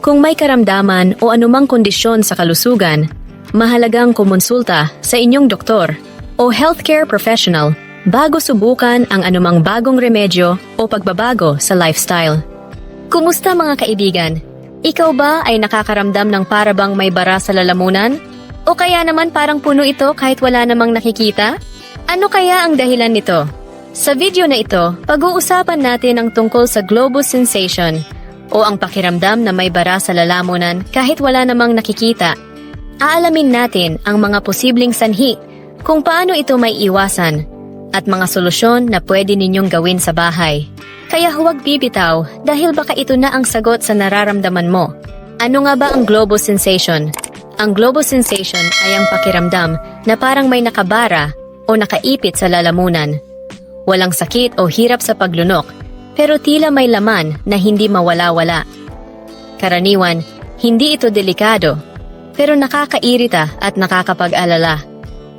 Kung may karamdaman o anumang kondisyon sa kalusugan, mahalagang kumonsulta sa inyong doktor o healthcare professional bago subukan ang anumang bagong remedyo o pagbabago sa lifestyle. Kumusta mga kaibigan? Ikaw ba ay nakakaramdam ng parabang may bara sa lalamunan? O kaya naman parang puno ito kahit wala namang nakikita? Ano kaya ang dahilan nito? Sa video na ito, pag-uusapan natin ang tungkol sa globus sensation o ang pakiramdam na may bara sa lalamunan kahit wala namang nakikita. Aalamin natin ang mga posibleng sanhi kung paano ito may iwasan at mga solusyon na pwede ninyong gawin sa bahay. Kaya huwag bibitaw dahil baka ito na ang sagot sa nararamdaman mo. Ano nga ba ang globus sensation? Ang globus sensation ay ang pakiramdam na parang may nakabara o nakaipit sa lalamunan. Walang sakit o hirap sa paglunok, pero tila may laman na hindi mawala-wala. Karaniwan, hindi ito delikado, pero nakakairita at nakakapag-alala.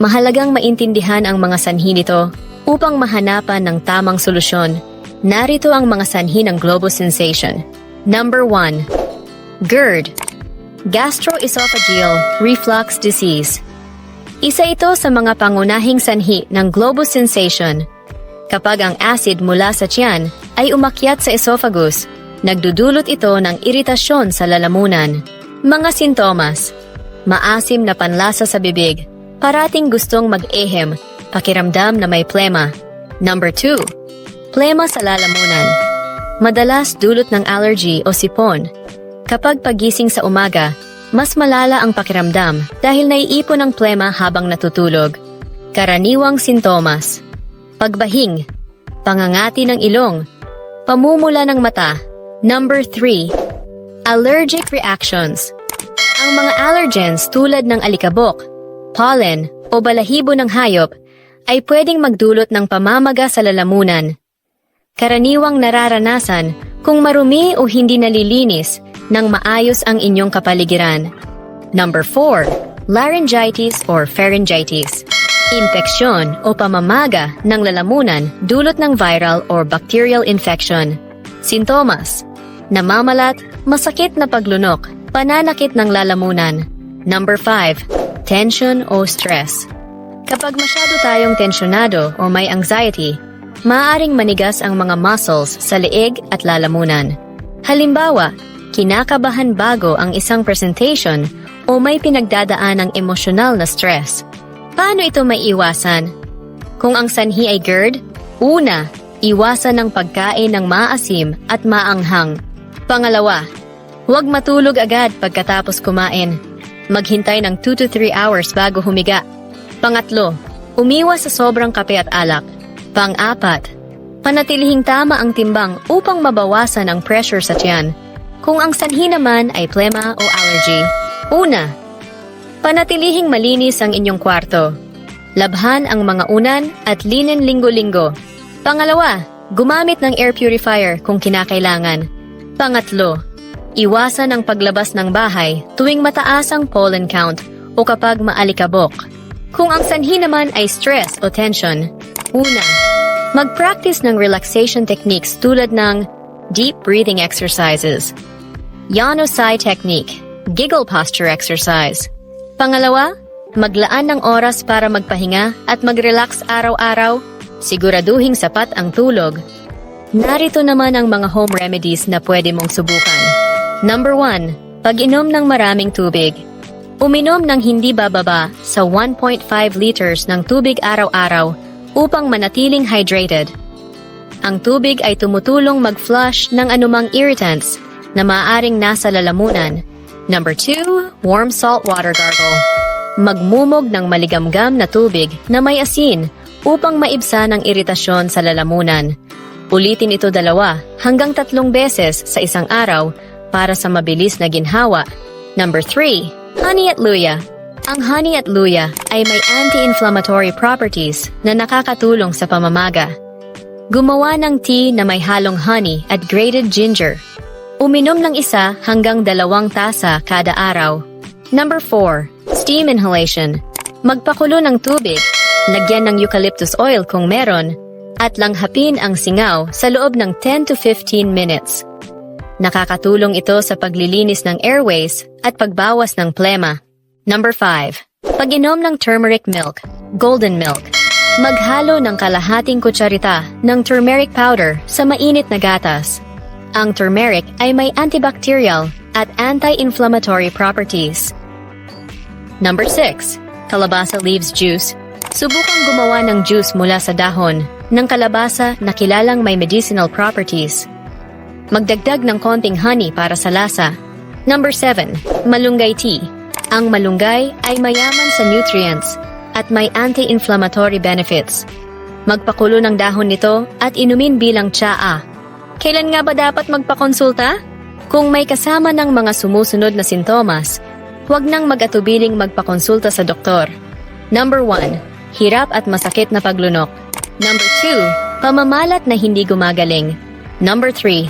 Mahalagang maintindihan ang mga sanhi nito upang mahanapan ng tamang solusyon. Narito ang mga sanhi ng globus sensation. Number 1. GERD Gastroesophageal Reflux Disease Isa ito sa mga pangunahing sanhi ng globus sensation. Kapag ang acid mula sa tiyan ay umakyat sa esophagus, nagdudulot ito ng iritasyon sa lalamunan. Mga sintomas Maasim na panlasa sa bibig, parating gustong mag-ehem, pakiramdam na may plema. Number 2. Plema sa lalamunan. Madalas dulot ng allergy o sipon. Kapag pagising sa umaga, mas malala ang pakiramdam dahil naiipon ang plema habang natutulog. Karaniwang sintomas. Pagbahing, pangangati ng ilong, pamumula ng mata. Number 3. Allergic reactions. Ang mga allergens tulad ng alikabok, pollen o balahibo ng hayop ay pwedeng magdulot ng pamamaga sa lalamunan. Karaniwang nararanasan kung marumi o hindi nalilinis ng maayos ang inyong kapaligiran. Number 4. Laryngitis or pharyngitis. Impeksyon o pamamaga ng lalamunan dulot ng viral or bacterial infection. Sintomas. Namamalat, masakit na paglunok, pananakit ng lalamunan. Number 5. Tension o stress. Kapag masyado tayong tensyonado o may anxiety, maaaring manigas ang mga muscles sa leeg at lalamunan. Halimbawa, kinakabahan bago ang isang presentation o may pinagdadaan ng emosyonal na stress. Paano ito may iwasan? Kung ang sanhi ay GERD, una, iwasan ng pagkain ng maasim at maanghang. Pangalawa, huwag matulog agad pagkatapos kumain. Maghintay ng 2 to 3 hours bago humiga. Pangatlo, umiwas sa sobrang kape at alak. Pang-apat, panatilihing tama ang timbang upang mabawasan ang pressure sa tiyan. Kung ang sanhi naman ay plema o allergy, una, panatilihing malinis ang inyong kwarto. Labhan ang mga unan at linen linggo-linggo. Pangalawa, gumamit ng air purifier kung kinakailangan. Pangatlo, iwasan ang paglabas ng bahay tuwing mataas ang pollen count o kapag maalikabok. Kung ang sanhi naman ay stress o tension, una, mag-practice ng relaxation techniques tulad ng deep breathing exercises, Yanosai technique, giggle posture exercise. Pangalawa, maglaan ng oras para magpahinga at mag-relax araw-araw, siguraduhing sapat ang tulog. Narito naman ang mga home remedies na pwede mong subukan. Number 1. Pag-inom ng maraming tubig. Uminom ng hindi bababa sa 1.5 liters ng tubig araw-araw upang manatiling hydrated. Ang tubig ay tumutulong mag-flush ng anumang irritants na maaaring nasa lalamunan. Number 2. Warm salt water gargle. Magmumog ng maligamgam na tubig na may asin upang maibsan ang iritasyon sa lalamunan. Ulitin ito dalawa hanggang tatlong beses sa isang araw para sa mabilis na ginhawa. Number 3. Honey at Luya. Ang honey at luya ay may anti-inflammatory properties na nakakatulong sa pamamaga. Gumawa ng tea na may halong honey at grated ginger. Uminom ng isa hanggang dalawang tasa kada araw. Number 4. Steam inhalation. Magpakulo ng tubig, lagyan ng eucalyptus oil kung meron, at langhapin ang singaw sa loob ng 10 to 15 minutes. Nakakatulong ito sa paglilinis ng airways at pagbawas ng plema. Number 5. Pag-inom ng turmeric milk, golden milk. Maghalo ng kalahating kutsarita ng turmeric powder sa mainit na gatas. Ang turmeric ay may antibacterial at anti-inflammatory properties. Number 6. Kalabasa leaves juice. Subukang gumawa ng juice mula sa dahon ng kalabasa na kilalang may medicinal properties. Magdagdag ng konting honey para sa lasa. Number 7. Malunggay tea. Ang malunggay ay mayaman sa nutrients at may anti-inflammatory benefits. Magpakulo ng dahon nito at inumin bilang tsaa. Kailan nga ba dapat magpakonsulta? Kung may kasama ng mga sumusunod na sintomas, huwag nang mag-atubiling magpakonsulta sa doktor. Number 1. Hirap at masakit na paglunok. Number 2. Pamamalat na hindi gumagaling. Number 3.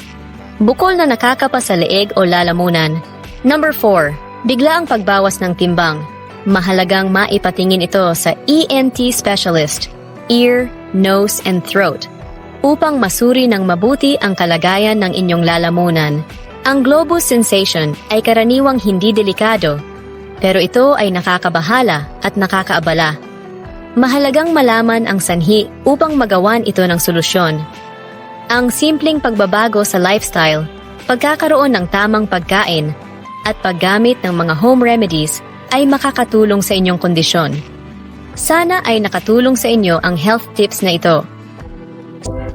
Bukol na nakakapa sa leeg o lalamunan. Number 4. Bigla ang pagbawas ng timbang. Mahalagang maipatingin ito sa ENT specialist, ear, nose, and throat, upang masuri ng mabuti ang kalagayan ng inyong lalamunan. Ang globus sensation ay karaniwang hindi delikado, pero ito ay nakakabahala at nakakaabala. Mahalagang malaman ang sanhi upang magawan ito ng solusyon. Ang simpleng pagbabago sa lifestyle, pagkakaroon ng tamang pagkain, at paggamit ng mga home remedies ay makakatulong sa inyong kondisyon. Sana ay nakatulong sa inyo ang health tips na ito.